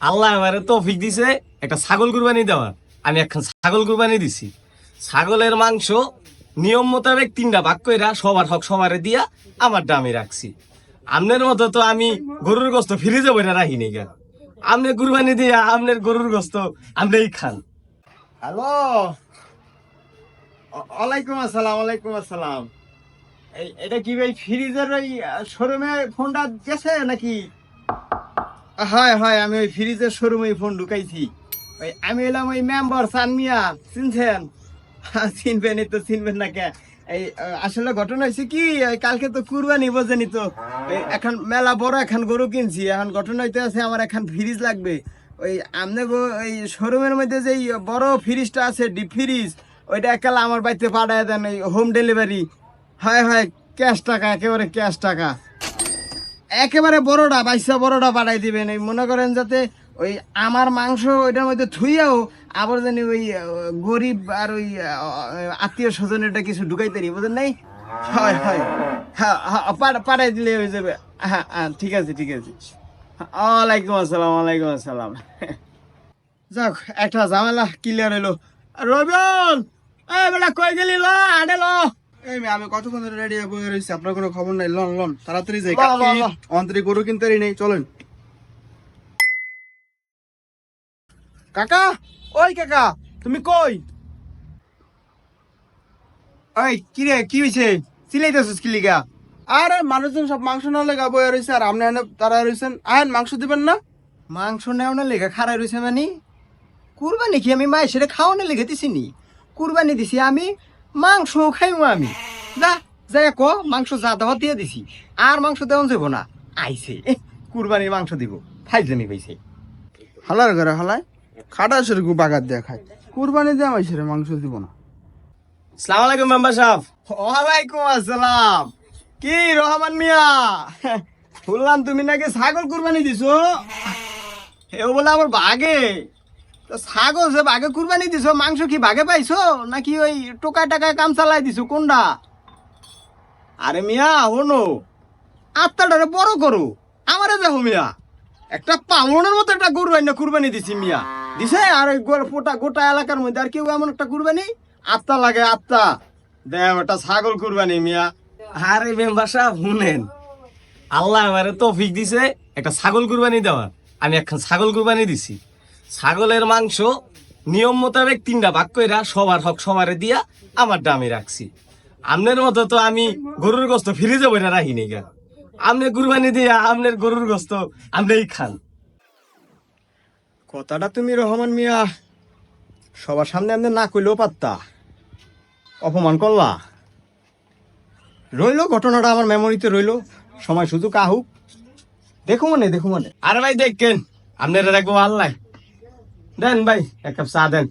আল্লাহ আমারে তৌফিক দিছে, একটা ছাগল কুরবানি দেওয়ার। আমি এখন ছাগল কুরবানি দিছি। ছাগলের মাংস নিয়ম মোতাবেক তিনটা ভাগ কইরা সবার হক সবারে দিয়া আমার দামে রাখছি। আমনের মতো তো আমি গরুর গোস্ত ফিরে যাব না রাখিনি কেন? আমনে কুরবানি দিয়া আমনের গরুর গোস্ত আমরাই খান। হ্যালো? ওয়ালাইকুম আসসালাম ওয়ালাইকুম আসসালাম। এটা কি ভাই ফ্রিজের ওই শোরুমে ফোনটা গেছে নাকি? হয় হয়, আমি ওই ফ্রিজের শোরুমে ফোন ঢুকাইছি। ওই আমি এলাম ওই মেম্বার সানমিয়া চিনছেন? চিনবেন তো, চিনবেন না কে? এই আসলে ঘটনা হয়েছে কি ওই কালকে তো কুরবানি বোঝেনি তো এখন মেলা বড় এখন গরু কিনছি, এখন ঘটনা হইতে আছে আমার এখন ফ্রিজ লাগবে। ওই আমনে এই শোরুমের মধ্যে যে বড় ফ্রিজটা আছে ডিপ ফ্রিজ ওইটা একাল আমার বাড়িতে পাঠায় দেন ওই হোম ডেলিভারি হয় হয় ক্যাশ টাকা, একেবারে ক্যাশ টাকা। একেবারে বড়টা বাইসা বড়টা পাঠাই দিবেন। এই মনে করেন যাতে ওই আমার মাংস ওইটার মধ্যে থুইয়াও আবার জানি ওই গরিব আর ওই আত্মীয় স্বজনেরটা কিছু ঢুকাইতে বুঝেন নাই? হয় হয়। হ্যাঁ হ্যাঁ পাঠা- পাঠাই দিলে হয়ে যাবে। হ্যাঁ হ্যাঁ ঠিক আছে ঠিক আছে। ওয়ালাইকুম আসসালাম ওয়ালাইকুম আসসালাম। যাক, একটা ঝামেলা ক্লিয়ার হইল। রবিউল, এই বেটা কই গেলি ল? আনে ল। এই মেয়ে, আমি কতক্ষণ ধরে রেডি হয়ে রয়েছি আপনার কোনো খবর নাই? লন লন তাড়াতাড়ি যাই। ল, ল, ল। অন্তরে গরু কিনতে নেই চলেন। কাকা ওই কাকা তুমি কই? ওই কি রে কি হইছে? চিলাইতেছিস কি লিগা? আরে মানুষজন সব মাংস না লেগা বয়ে রয়েছে আর আপনি এনে তারা রয়েছেন আহেন মাংস দিবেন না? মাংস নেও না লেগে খারাই রয়েছে মানে? কুরবানি কি আমি মাই সেটা খাওয়ানো লেগে দিছি নি? কুরবানি দিছি আমি মাংস খাইও আমি। যা যাই ক মাংস যা দেওয়া দিয়ে দিছি। আর মাংস দেওয়া যাব না। আইছে এহ, কুরবানির মাংস দিব। ফাইজলামি পাইছে। হালার ঘরে হালায় খাটা সেরে গু বাগার দেয়া খায়। কুরবানি দিয়ে আমি সেরে মাংস দিব না। সালাম আলাইকুম মেম্বার সাহেব। ওয়ালাইকুম আসসালাম। কি রহমান মিয়া? শুনলাম তুমি নাকি ছাগল কুরবানি দিছো? এ বলে আমার বাঘে তো ছাগল যে বাঘে কুরবানি দিছো, মাংস কি বাঘে পাইছো? নাকি ওই টোকা টাকায় কাম চালাই দিছো? কোনটা আরে মিয়া হনো আত্মাটারে বড় করো। আমারে দেখো মিয়া। একটা পালনের মতো একটা গরু আইনা কুরবানি দিছি মিয়া। দিছে? আর গোটা গোটা এলাকার মধ্যে আর কেউ এমন একটা কুরবানি? আত্মা লাগে আত্মা। দেখ একটা ছাগল কুরবানি মিয়া। আরে মেম্বার সাহেব, শুনেন। আল্লাহ আমারে তৌফিক দিছে, একটা ছাগল কুরবানি দেওয়ার। আমি একখান ছাগল কুরবানি দিছি। ছাগলের মাংস নিয়ম মোতাবেক তিনটা ভাগ কইরা সবার হক সবারে দিয়া আমার দামে রাখছি। আমনের মতো তো আমি গরুর গোস্ত ফিরে যাব না রাখিনি কেন আমনে কুরবানি দিয়া আমনের গরুর গোস্ত আমরাই খান। কথাটা তুমি রহমান মিয়া সবার সামনে আপনি না কইলেও পারতা অপমান করলা। রইল ঘটনাটা আমার মেমোরিতে রইল। সময় সুযোগ আহুক। দেখো মনে দেখো মনে আরে ভাই দেখেন। আপনারা দেখব আল্লাহ। দেন ভাই এক কাপ চা দেন